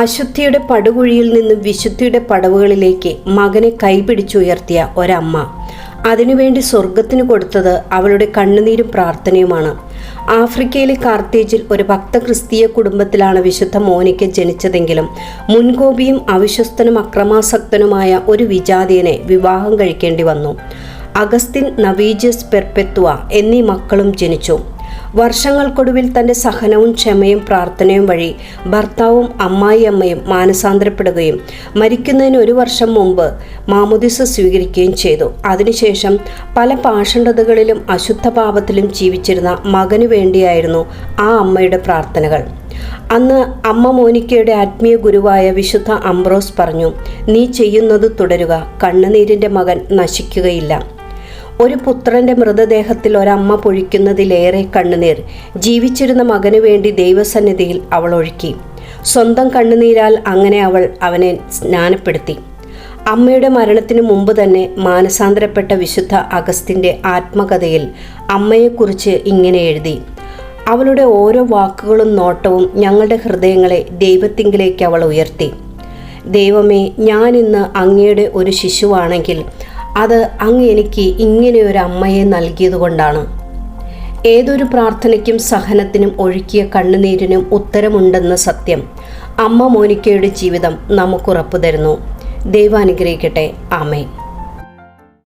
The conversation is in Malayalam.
അശുദ്ധിയുടെ പടുകുഴിയിൽ നിന്നും വിശുദ്ധിയുടെ പടവുകളിലേക്ക് മകനെ കൈപിടിച്ചുയർത്തിയ ഒരമ്മ. അതിനുവേണ്ടി സ്വർഗത്തിന് കൊടുത്തത് അവളുടെ കണ്ണുനീരും പ്രാർത്ഥനയുമാണ്. ആഫ്രിക്കയിലെ കാർത്തേജിൽ ഒരു ഭക്ത ക്രിസ്തീയ കുടുംബത്തിലാണ് വിശുദ്ധ മോനിക്ക് ജനിച്ചതെങ്കിലും മുൻകോപിയും അവിശ്വസ്തനും അക്രമാസക്തനുമായ ഒരു വിജാതിയനെ വിവാഹം കഴിക്കേണ്ടി വന്നു. അഗസ്തിൻ നവീജസ് പെർപെത്വ എന്നീ മക്കളും ജനിച്ചു. വർഷങ്ങൾക്കൊടുവിൽ തന്റെ സഹനവും ക്ഷമയും പ്രാർത്ഥനയും വഴി ഭർത്താവും അമ്മായിയമ്മയും മാനസാന്തരപ്പെടുകയും മരിക്കുന്നതിന് ഒരു വർഷം മുമ്പ് മാമുദിസ സ്വീകരിക്കുകയും ചെയ്തു. അതിനുശേഷം പല പാഷണ്ഡതകളിലും അശുദ്ധ പാപത്തിലും ജീവിച്ചിരുന്ന മകനു വേണ്ടിയായിരുന്നു ആ അമ്മയുടെ പ്രാർത്ഥനകൾ. അന്ന് അമ്മ മോനിക്കയുടെ ആത്മീയ ഗുരുവായ വിശുദ്ധ അംബ്രോസ് പറഞ്ഞു നീ ചെയ്യുന്നത് തുടരുക കണ്ണുനീരിന്റെ മകൻ നശിക്കുകയില്ല. ഒരു പുത്രന്റെ മൃതദേഹത്തിൽ ഒരമ്മ പൊഴിക്കുന്നതിലേറെ കണ്ണുനീർ. ജീവിച്ചിരുന്ന മകനു വേണ്ടി ദൈവസന്നിധിയിൽ അവൾ ഒഴുക്കി. സ്വന്തം കണ്ണുനീരാൽ അങ്ങനെ അവൾ അവനെ സ്നാനപ്പെടുത്തി. അമ്മയുടെ മരണത്തിനു മുമ്പ് തന്നെ മാനസാന്തരപ്പെട്ട വിശുദ്ധ അഗസ്തിന്റെ ആത്മകഥയിൽ അമ്മയെക്കുറിച്ച് ഇങ്ങനെ എഴുതി. അവളുടെ ഓരോ വാക്കുകളും നോട്ടവും ഞങ്ങളുടെ ഹൃദയങ്ങളെ ദൈവത്തിങ്കിലേക്ക് അവൾ ഉയർത്തി. ദൈവമേ ഞാനിന്ന് അങ്ങയുടെ ഒരു ശിശുവാണെങ്കിൽ അത് അങ്ങ് എനിക്ക് ഇങ്ങനെ ഒരു അമ്മയെ നൽകിയതുകൊണ്ടാണ് ഏതൊരു പ്രാർത്ഥനയ്ക്കും സഹനത്തിനും ഒഴുക്കിയ കണ്ണുനീരിനും ഉത്തരമുണ്ടെന്ന സത്യം അമ്മ മോനിക്കയുടെ ജീവിതം നമുക്കുറപ്പു തരുന്നു ദൈവാനുഗ്രഹിക്കട്ടെ. ആമേ